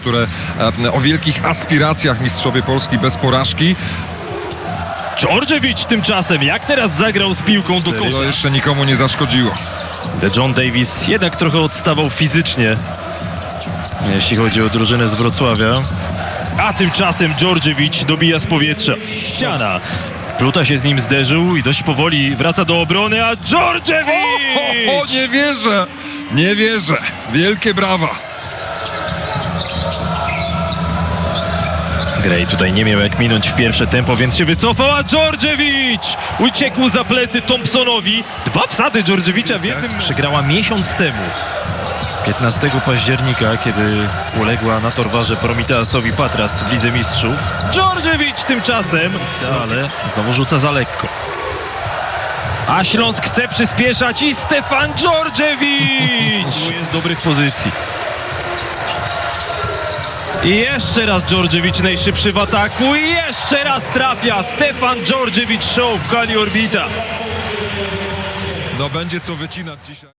Które e, o wielkich aspiracjach mistrzowie Polski bez porażki. Dżordżewicz tymczasem, jak teraz zagrał z piłką do To kosza. jeszcze nikomu nie zaszkodziło. De John Davis jednak trochę odstawał fizycznie, jeśli chodzi o drużynę z Wrocławia. A tymczasem Dżordżewicz dobija z powietrza. Ściana. Pluta się z nim zderzył i dość powoli wraca do obrony, a O, o, Dżordżewicz! nie wierzę! Nie wierzę! Wielkie brawa! Gray tutaj nie miał jak minąć w pierwsze tempo, więc się wycofał, a Dżordżewicz uciekł za plecy Thompsonowi. Dwa wsady Dżordżewicza w jednym... Przegrała miesiąc temu. 15 października, kiedy uległa na torwarze Promiteasowi Patras w Lidze Mistrzów. Dżordżewicz tymczasem, ale znowu rzuca za lekko. A Śląsk chce przyspieszać i Stefan Dżordżewicz jest dobrych pozycji. I jeszcze raz Dżordżewicz najszybszy w ataku i jeszcze raz trafia Stefan Dżordżewicz Show w hali Orbita. No będzie co wycinać dzisiaj.